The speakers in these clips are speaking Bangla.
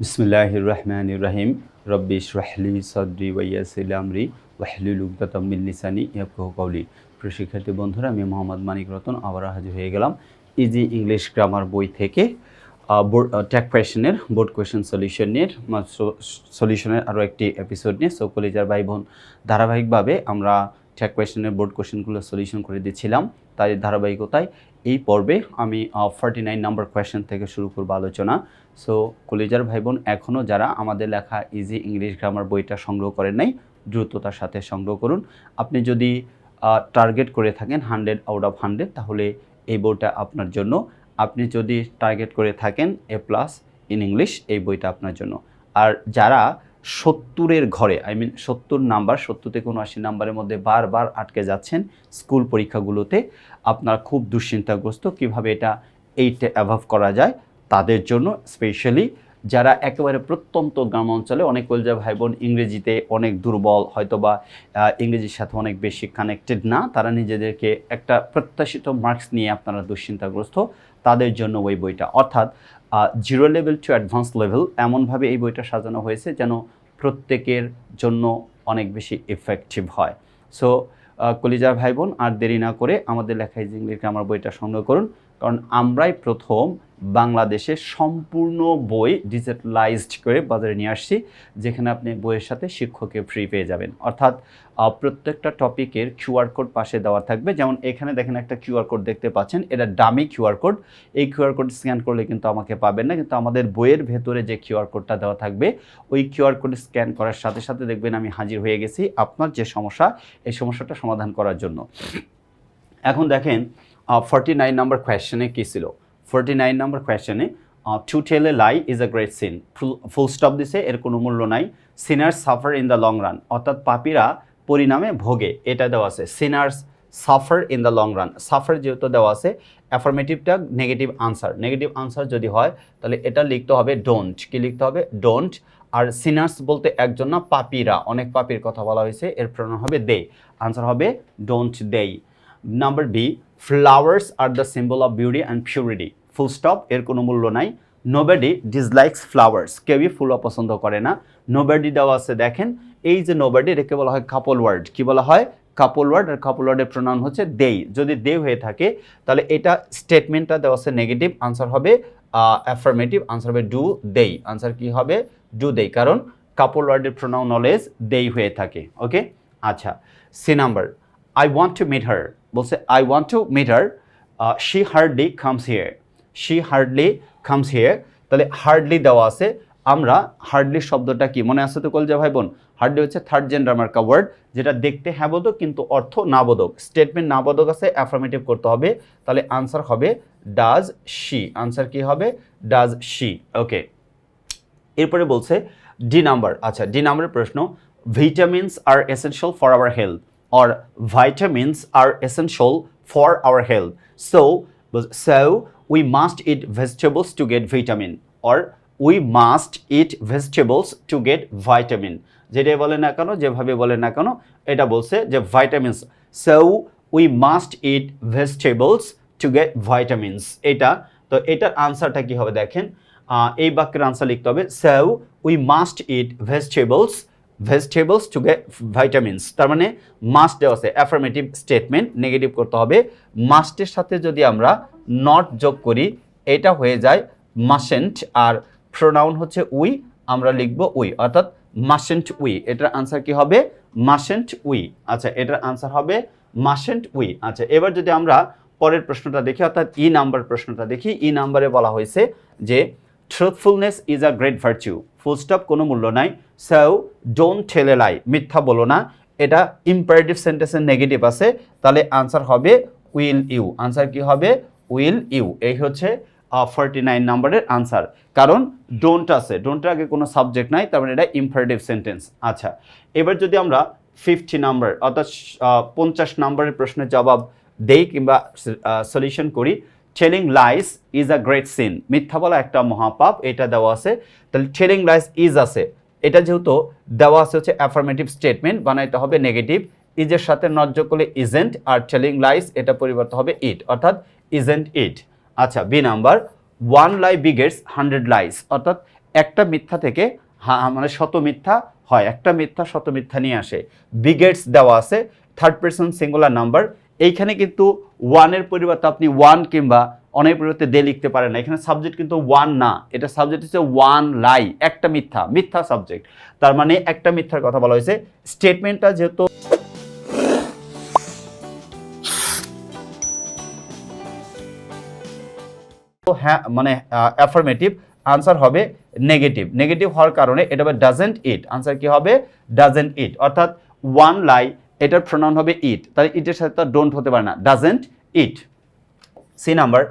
বিসমিল্লাহ রহমান রাহিম রব্বি রাহলি সদরি ওয়াইয়াসিল আমরি ওয়াহলুল উকদাতাম লিসানি ইয়াফকাহু কওলি প্রিয় শিক্ষার্থী বন্ধুরা, আমি মোহাম্মদ মানিক রতন আবার হাজির হয়ে গেলাম ইজি ইংলিশ গ্রামার বই থেকে বোর্ড ট্যাক কোয়েশনের বোর্ড কোয়েশন সলিউশন নিয়ে সলিউশনের আরও একটি এপিসোড নিয়ে। সো কলেজার ভাই বোন, ধারাবাহিকভাবে আমরা ট্যাক কোয়েশনের বোর্ড কোয়েশনগুলো সলিউশন করে দিচ্ছিলাম। তাই ধারাবাহিকতায় এই পর্বে আমি ফর্টি নাইন নাম্বার কোয়েশ্চেন থেকে শুরু করব আলোচনা। সো কলেজার ভাই বোন এখনও যারা আমাদের লেখা ইজি ইংলিশ গ্রামার বইটা সংগ্রহ করেন নাই, দ্রুততার সাথে সংগ্রহ করুন। আপনি যদি টার্গেট করে থাকেন হান্ড্রেড আউট অফ হান্ড্রেড তাহলে এই বইটা আপনার জন্য। আপনি যদি টার্গেট করে থাকেন এ প্লাস ইন ইংলিশ এই বইটা আপনার জন্য। আর যারা সত্তরের ঘরে আই মিন সত্তর নাম্বার সত্তর থেকে উনআশি নাম্বারের মধ্যে বারবার আটকে যাচ্ছেন স্কুল পরীক্ষাগুলোতে। আপনারা খুব দুশ্চিন্তাগ্রস্ত কীভাবে এটা এইটে অ্যাভাভ করা যায় তাদের জন্য স্পেশালি যারা একেবারে প্রত্যন্ত গ্রাম অঞ্চলে অনেক কলজা ভাই বোন ইংরেজিতে অনেক দুর্বল হয়তোবা আহ, ইংরেজির সাথে অনেক বেশি কানেক্টেড না তারা নিজেদেরকে একটা প্রত্যাশিত মার্কস নিয়ে আপনারা দুশ্চিন্তাগ্রস্ত তাদের জন্য ওই বইটা। অর্থাৎ zero level to advance level এমনভাবে এই বইটা সাজানো হয়েছে যেন প্রত্যেকের জন্য অনেক বেশি ইফেক্টিভ হয়। সো কলিজার ভাই বোন আর দেরি না করে আমাদের লেখা ইজিংলিকে আমার বইটা সংগ্রহ করুন। কারণ আমরাই প্রথম বাংলাদেশে সম্পূর্ণ বই ডিজিটালাইজড করে বাজারে নিয়ে আসছি, যেখানে আপনি বইয়ের সাথে শিক্ষকের ফ্রি পেয়ে যাবেন। অর্থাৎ প্রত্যেকটা টপিকের কিউআর কোড পাশে দেওয়া থাকবে। যেমন এখানে দেখেন একটা কিউআর কোড দেখতে পাচ্ছেন, এটা ডামি কিউআর কোড এই কিউআর কোড স্ক্যান করলে কিন্তু আমাকে পাবেন না, কিন্তু আমাদের বইয়ের ভেতরে যে কিউআর কোডটা দেওয়া থাকবে, ওই কিউআর কোড স্ক্যান করার সাথে সাথে দেখবেন আমি হাজির হয়ে গেছি আপনার যে সমস্যা, এই সমস্যাটা সমাধান করার জন্য। এখন দেখেন ফর্টি নাইন নাম্বার কোয়েশ্চেনে কী ছিল? Forty nine number কোয়েশ্চেনে to tell a lie is a great sin full full stop দিছে, এর কোনো মূল্য নাই। Sinners suffer in the long run অর্থাৎ পাপিরা পরিণামে ভোগে, এটা দেওয়া আছে। Sinners suffer in the long run suffer যেহেতু দেওয়া আছে অ্যাফার্মেটিভটা নেগেটিভ আনসার নেগেটিভ আনসার যদি হয়, তাহলে এটা লিখতে হবে ডোন্ট কি লিখতে হবে? ডোন্ট আর সিনার্স বলতে একজন না, পাপিরা। অনেক পাপির কথা বলা হয়েছে, এর প্রণাম হবে দে আনসার হবে don't they number B flowers are the symbol of beauty and purity full stop এর কোনো মূল্য নাই। নোবেডি ডিসলাইকস ফ্লাওয়ার্স কেউই ফুল অপছন্দ করে না। নোবেডি দেওয়া আছে, দেখেন। এই যে নোবেডি এটাকে বলা হয় কাপল ওয়ার্ড কি বলা হয়? কাপল ওয়ার্ড আর কাপল ওয়ার্ডের প্রণাম হচ্ছে দেই যদি দে হয়ে থাকে, তাহলে এটা স্টেটমেন্টটা দেওয়া আছে নেগেটিভ আনসার হবে অ্যাফার্মেটিভ আনসার হবে ডু দেই আনসার কি হবে? ডু দেই কারণ কাপল ওয়ার্ডের প্রোনাউন নলেজ দেই হয়ে থাকে। ওকে আচ্ছা। C number I want to meet her বলছে I want to meet her she hardly comes here she hardly comes here তাহলে হার্ডলি দেওয়া আছে। আমরা হার্ডলি শব্দটা কি? মনে আছে তো কলজা ভাই বোন? হার্ডলি হচ্ছে থার্ড জেন্ডার মার্কা ওয়ার্ড যেটা দেখতে হ্যাঁ বোধক কিন্তু অর্থ না বোধক। স্টেটমেন্ট না বোধক আছে অ্যাফার্মেটিভ করতে হবে। তাহলে আনসার হবে ডাজ শি আনসার কি হবে? ডাজ শি ওকে এরপরে বলছে ডি নাম্বার আচ্ছা ডি নাম্বারের প্রশ্ন vitamins are essential for our health or vitamins are essential for our health so so we must eat vegetables to get vitamin or we must eat vegetables to get vitamin যেটাই বলে না কেন, যেভাবে বলে না কেন, এটা বলছে যে vitamins so we must eat vegetables to get vitamins এটা, তো এটার আনসারটা কি হবে দেখেন? এই বাক্যের আনসার লিখতে হবে। So we must eat vegetables vegetables to get vitamins তার মানে মাস্ট দেওয়া আছে অ্যাফার্মেটিভ স্টেটমেন্ট নেগেটিভ করতে হবে। মাস্টের সাথে যদি আমরা নট যোগ করি, এটা হয়ে যায় মাসেন্ট আর প্রোনাউন হচ্ছে উই, আমরা লিখব উই। অর্থাৎ মাসেন্ট উই, এটার আনসার কি হবে? Mustn't we. আচ্ছা এটার আনসার হবে মাসেন্ট উই। আচ্ছা এবার যদি আমরা পরের প্রশ্নটা দেখি, অর্থাৎ ই নাম্বার প্রশ্নটা দেখি ই নাম্বারে বলা হয়েছে যে truthfulness is a great virtue full stop কোনো মূল্য নাই। সো ডোন্ট ঠেলে লাই মিথ্যা বলো না। এটা ইম্পারেটিভ সেন্টেন্সের নেগেটিভ আছে। তাহলে আনসার হবে উইল ইউ আনসার কি হবে? উইল ইউ এই হচ্ছে ফর্টি নাইন নাম্বারের আনসার কারণ ডোন্ট আছে। ডোন্টের আগে কোনো সাবজেক্ট নাই, তার মানে এটা ইম্পারেটিভ সেন্টেন্স আচ্ছা এবার যদি আমরা ফিফটি নাম্বার অর্থাৎ পঞ্চাশ নাম্বারের প্রশ্নের জবাব দেই কিংবা সলিউশন করি telling lies is a great sin মিথ্যা বলা একটা মহাপাপ, এটা দেওয়া আছে। তাহলে টেলিং লাইস ইজ আছে। এটা যেহেতু দেওয়া আছে হচ্ছে অ্যাফার্মেটিভ স্টেটমেন্ট বানাইতে হবে নেগেটিভ ইজের সাথে নট যোগ করলে ইজেন্ট আর টেলিং লাইস এটা পরিবর্তন হবে ইট অর্থাৎ ইজেন্ট ইট আচ্ছা B number one lie begets hundred lies অর্থাৎ একটা মিথ্যা থেকে মানে শত মিথ্যা হয়, একটা মিথ্যা শত মিথ্যা নিয়ে আসে। বিগেটস দেওয়া আছে থার্ড পার্সন সিঙ্গুলার নাম্বার এইখানে কিন্তু ওয়ানের পরিবর্তে আপনি ওয়ান কিংবা অনেক পরিবর্তে দে লিখতে পারেন না। এখানে সাবজেক্ট কিন্তু ওয়ান না। এটা সাবজেক্ট হচ্ছে ওয়ান লাই একটা মিথ্যা মিথ্যা সাবজেক্ট তার মানে একটা মিথ্যার কথা বলা হয়েছে। স্টেটমেন্টটা যেহেতু হ্যাঁ মানে অ্যাফার্মেটিভ আনসার হবে নেগেটিভ নেগেটিভ হওয়ার কারণে এটা হবে ডাজেন্ট ইট আনসার কি হবে? ডাজেন্ট ইট অর্থাৎ ওয়ান লাই এটার প্রোনাউন হবে ইট তাহলে ইটের সাথে তো ডোন্ট হতে পারে না। Doesn't it C number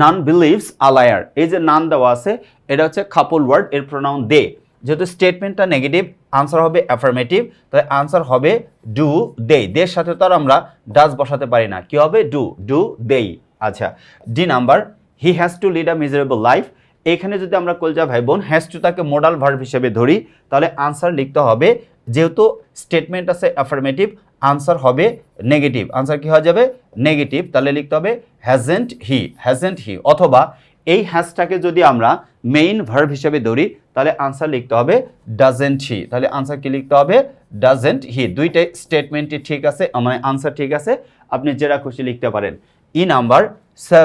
nun believes a liar এই যে নান দেওয়া আছে, এটা হচ্ছে কাপল ওয়ার্ড এর প্রোনাউন দে যেহেতু স্টেটমেন্টটা নেগেটিভ আনসার হবে অ্যাফার্মেটিভ তাহলে আনসার হবে ডু দে দের সাথে তো আর আমরা ডাজ বসাতে পারি না। কি হবে? ডু ডু দেই আচ্ছা D number he has to lead a miserable life এখানে যদি আমরা কলজা ভাই বোন হ্যাজ টু তাকে মোডাল ভার্ব হিসেবে ধরি, তাহলে আনসার লিখতে হবে, যেহেতু স্টেটমেন্ট আছে অ্যাফার্মেটিভ আনসার হবে নেগেটিভ। আনসার কি হয়ে যাবে? নেগেটিভ। তাহলে লিখতে হবে হ্যাজেন্ট হি হ্যাজেন্ট হি অথবা এই হ্যাজটাকে যদি আমরা মেইন ভার্ব হিসেবে ধরি, তাহলে আনসার লিখতে হবে ডাজেন্ট হি তাহলে আনসার কি লিখতে হবে? ডাজেন্ট হি দুইটাই স্টেটমেন্টই ঠিক আছে মানে আনসার ঠিক আছে। আপনি যেটা খুশি লিখতে পারেন। E number so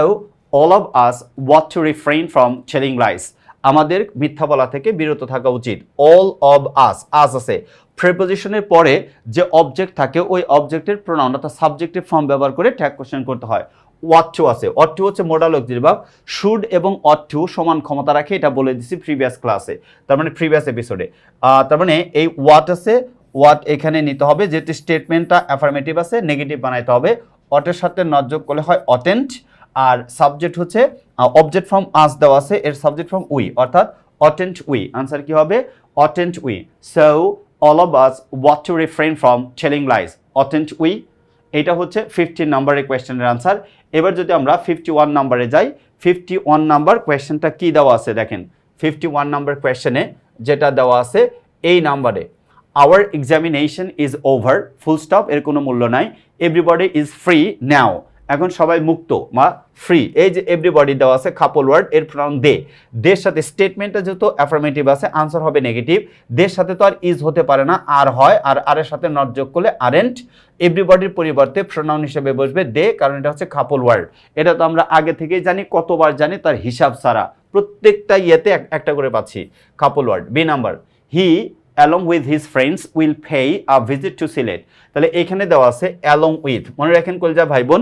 all of us ought to refrain from telling lies আমাদের মিথ্যা বলা থেকে বিরত থাকা উচিত। অল অব আস আস আছে। প্রেপোজিশনের পরে যে অবজেক্ট থাকে, ওই অবজেক্টের প্রোনাউন অর্থাৎ সাবজেক্টিভ ফর্ম ব্যবহার করে ট্যাগ কোশ্চেন করতে হয়। ওয়াট টু আছে। অট টু হচ্ছে মোডাল অক্সিলারি ভার্ব শুড এবং অট টু সমান ক্ষমতা রাখে, এটা বলে দিছি প্রিভিয়াস ক্লাসে তার মানে প্রিভিয়াস এপিসোডে তার মানে এই ওয়াট আছে ওয়াট এখানে নিতে হবে, যেহেতু স্টেটমেন্টটা অ্যাফার্মেটিভ আছে নেগেটিভ বানাইতে হবে। অটের সাথে নট করলে হয় অটেন্ট আর সাবজেক্ট হচ্ছে অবজেক্ট ফ্রম আস দেওয়া আছে, এর সাবজেক্ট ফ্রম উই অর্থাৎ অটেন্ট উই আনসার কি হবে? Oughtn't we so all of us ought to refrain from telling lies oughtn't we এটা হচ্ছে ফিফটি নাম্বারের কোয়েশ্চেনের আনসার এবার যদি আমরা ফিফটি ওয়ান নাম্বারে যাই ফিফটি ওয়ান নাম্বার কোয়েশ্চেনটা কী দেওয়া আছে দেখেন? ফিফটি ওয়ান নাম্বার কোয়েশ্চেনে যেটা দেওয়া আছে, এই নাম্বারে our examination is over full stop এর কোনো মূল্য নাই এভরিবডি ইজ ফ্রি নাও এখন সবাই মুক্ত, মা ফ্রি এই যে এভরিবডি দেওয়া আছে কাপল ওয়ার্ড এর প্রনাউন দে দের সাথে স্টেটমেন্টটা যেহেতু অ্যাফার্মেটিভ আছে আনসার হবে নেগেটিভ দের সাথে তো আর ইজ হতে পারে না, আর হয়, আর আরের সাথে নট যোগ করলে আর আরেন্ট এভরিবডির পরিবর্তে প্রনাউন হিসেবে বসবে দে কারণ এটা হচ্ছে কাপল ওয়ার্ড এটা তো আমরা আগে থেকেই জানি, কতবার জানি তার হিসাব ছাড়া। প্রত্যেকটা ইয়েতে এক- একটা করে পাচ্ছি couple word B number he along with his friends will pay a visit to Sylhet তাহলে এখানে দেওয়া আছে অ্যালং উইথ মনে রাখেন কলজা ভাই বোন?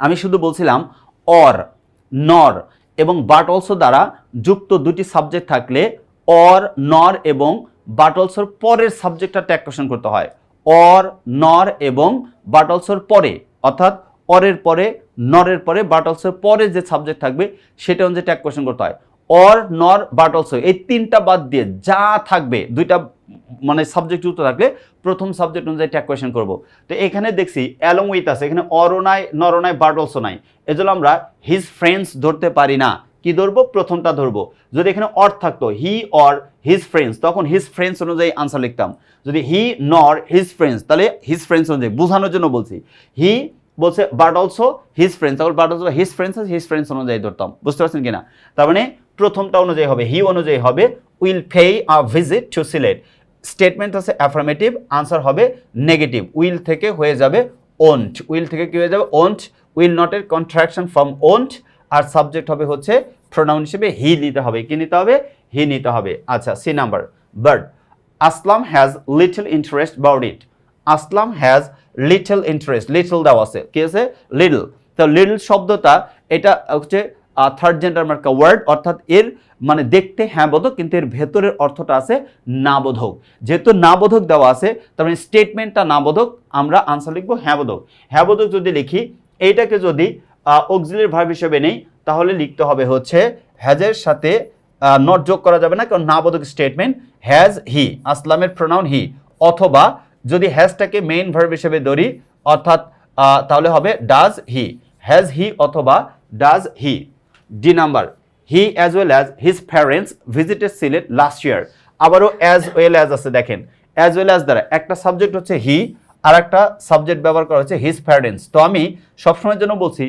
আমি শুধু বলছিলাম অর নর এবং বাট অলসো দ্বারা যুক্ত দুটি সাবজেক্ট থাকলে অর নর এবং বাট অলসোর পরের সাবজেক্টটা ট্যাগ কোশ্চেন করতে হয়। অর নর এবং বাট অলসোর পরে, অর্থাৎ অরের পরে নরের পরে বাট অলসোর পরে যে সাবজেক্ট থাকবে, সেটা অনুযায়ী ট্যাগ কোশ্চেন করতে হয়। অর নর বাট অলসো এই তিনটা বাদ দিয়ে যা থাকবে, দুইটা মানে সাবজেক্ট যুক্ত থাকলে প্রথম সাবজেক্ট অনুযায়ী ট্যাগ কোয়েশন করব। তো এখানে দেখছি অ্যালং উইথ আছে, এখানে নরও নাই বাট অলসো নাই এজন্য আমরা হিজ ফ্রেন্ডস ধরতে পারি না। কি ধরবো? প্রথমটা ধরবো। যদি এখানে অর থাকতো হি অর হিজ ফ্রেন্ডস তখন হিজ ফ্রেন্ডস অনুযায়ী আনসার লিখতাম। যদি হি নর হিজ ফ্রেন্ডস তাহলে হিজ ফ্রেন্ডস অনুযায়ী, বোঝানোর জন্য বলছি। হি বলছে বাট অলসো হিজ ফ্রেন্ডস তখন but also his friends his friends অনুযায়ী ধরতাম। বুঝতে পারছেন কিনা? তার মানে প্রথমটা অনুযায়ী হবে হি অনুযায়ী হবে will pay a visit to Sylhet statement আছে অ্যাফার্মেটিভ আনসার হবে নেগেটিভ উইল থেকে হয়ে যাবে ওন্ট উইল থেকে কি হয়ে যাবে? ওন্ট উইল নটের কন্ট্রাকশন ফ্রম ওন্ট আর সাবজেক্ট হবে হচ্ছে প্রোনাউন হিসেবে হি নিতে হবে। কি নিতে হবে? হি নিতে হবে। আচ্ছা C number but Aslam has little interest about it Aslam has little interest little দেওয়া আছে। কি আছে? লিটল তো লিটল শব্দটা, এটা হচ্ছে থার্ড জেন্ডার মার্কা ওয়ার্ড অর্থাৎ এর মানে দেখতে হ্যাঁ বোধক, কিন্তু এর ভেতরের অর্থটা আছে না বোধক। যেহেতু না বোধক দেওয়া আছে, তার মানে স্টেটমেন্টটা না বোধক, আমরা আনসার লিখব হ্যাঁ বোধক। হ্যাঁ বোধক যদি লিখি, এইটাকে যদি অক্সিলের ভার্ব হিসেবে নেই, তাহলে লিখতে হবে হচ্ছে হ্যাজের সাথে নট যোগ করা যাবে না, কারণ না বোধক স্টেটমেন্ট হ্যাজ হি আসলামের প্রোনাউন হি অথবা যদি হ্যাজটাকে মেইন ভার্ব হিসেবে ধরি, অর্থাৎ তাহলে হবে ডাজ হি হ্যাজ হি অথবা does he D number he as well as his parents visited Sylhet last year আবারও অ্যাজ ওয়েল অ্যাজ আছে, দেখেন। অ্যাজ ওয়েল অ্যাজ দ্বারা একটা সাবজেক্ট হচ্ছে হি আর একটা সাবজেক্ট ব্যবহার করা হচ্ছে হিজ প্যারেন্টস তো আমি সবসময়ের জন্য বলছি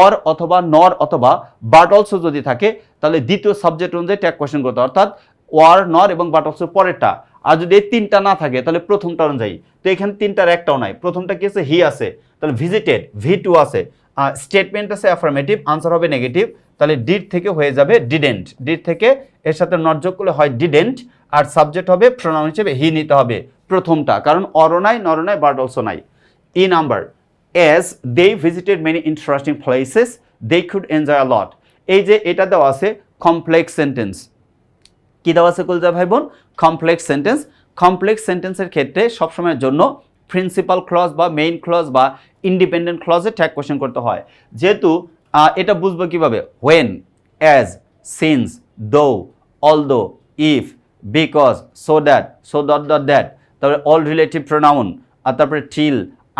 অর অথবা নর অথবা বাট অলসো যদি থাকে, তাহলে দ্বিতীয় সাবজেক্ট অনুযায়ী ট্যাগ কোয়েশ্চেন করতে। অর্থাৎ ওয়ার নর এবং বাট অলসো পরেরটা। আর যদি এই তিনটা না থাকে, তাহলে প্রথমটা অনুযায়ী তো এখানে তিনটার একটাও নাই। প্রথমটা কি আছে? হি আছে। তাহলে ভিজিটেড ভি টু আছে। স্টেটমেন্ট আছে অ্যাফার্মেটিভ আনসার হবে নেগেটিভ তাহলে ডিড থেকে হয়ে যাবে ডিডেন্ট ডিড থেকে এর সাথে নট যোগ করলে হয় ডিডেন্ট আর সাবজেক্ট হবে প্রোনাউন হিসেবে হি নিতে হবে প্রথমটা। কারণ অর নাই নর নাই বাট অলসো নাই। E number as they visited many interesting places they could enjoy lot এই যে এটা দেওয়া আছে কমপ্লেক্স সেন্টেন্স কি দেওয়া আছে কলজা ভাই বোন? কমপ্লেক্স সেন্টেন্স কমপ্লেক্স সেন্টেন্সের ক্ষেত্রে সবসময়ের জন্য প্রিন্সিপাল ক্লজ বা মেইন ক্লজ বা ইন্ডিপেন্ডেন্ট ক্লজে ট্যাগ কোয়েশ্চেন করতে হয়। যেহেতু এটা বুঝব কীভাবে? When as since though although if because so that so dot dot that তারপরে অল রিলেটিভ প্রোনাউন আর তারপরে টিল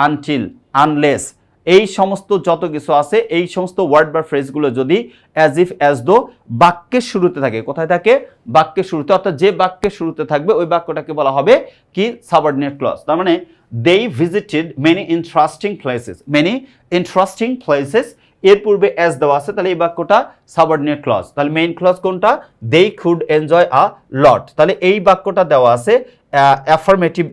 আনটিল আনলেস এই সমস্ত যত কিছু আছে, এই সমস্ত ওয়ার্ড বা ফ্রেজগুলো যদি অ্যাজ ইফ অ্যাজ দো বাক্যের শুরুতে থাকে, কোথায় থাকে? বাক্যের শুরুতে, অর্থাৎ যে বাক্যের শুরুতে থাকবে, ওই বাক্যটাকে বলা হবে কি? সাবঅর্ডিনেট ক্লজ তার মানে they visited many interesting places many interesting places এর পূর্বে অ্যাজ দেওয়া আছে, তাহলে এই বাক্যটা সাবঅর্ডিনেট ক্লজ তাহলে মেইন ক্লজ কোনটা? দে খুড এনজয় আ লট তাহলে এই বাক্যটা দেওয়া আছে অ্যাফার্মেটিভ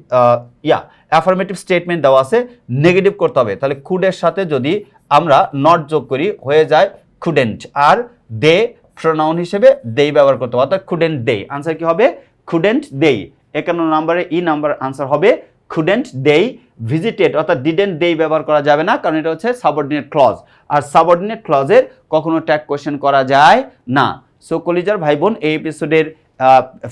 ইয়া অ্যাফার্মেটিভ স্টেটমেন্ট দেওয়া আছে নেগেটিভ করতে হবে। তাহলে কুডের সাথে যদি আমরা নট যোগ করি, হয়ে যায় কুডেন্ট আর দে প্রোনাউন হিসেবে দেই ব্যবহার করতে হবে, অর্থাৎ কুডেন্ট দে আনসার কি হবে? কুডেন্ট দেই একান্ন নম্বরে ই নাম্বার আনসার হবে কুডেন্ট দেই ভিজিটেড অর্থাৎ ডিডেন্ট দেই ব্যবহার করা যাবে না, কারণ এটা হচ্ছে সাবঅর্ডিনেট ক্লজ আর সাবঅর্ডিনেট ক্লজের কখনো ট্যাগ কোয়েশ্চেন করা যায় না। সো কলিজার ভাই বোন এই এপিসোডের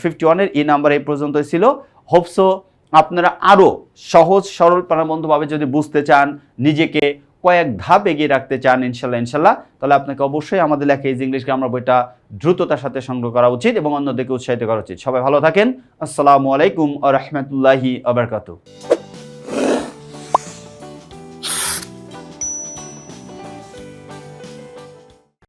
ফিফটি ওয়ানের ই নাম্বার এই পর্যন্তই ছিল। হোপসো আপনারা আরও সহজ, সরল প্রাণবন্ধভাবে যদি বুঝতে চান, নিজেকে কয়েক ধাপ এগিয়ে রাখতে চান, ইনশাল্লাহ ইনশাল্লাহ, তাহলে আপনাকে অবশ্যই আমাদের লেখা ইজ ইংলিশ গ্রামার বইটা দ্রুততার সাথে সংগ্রহ করা উচিত এবং অন্যদেরকে উৎসাহিত করা উচিত। সবাই ভালো থাকেন। আসসালামু আলাইকুম আ রহমতুল্লাহি আবরকাতু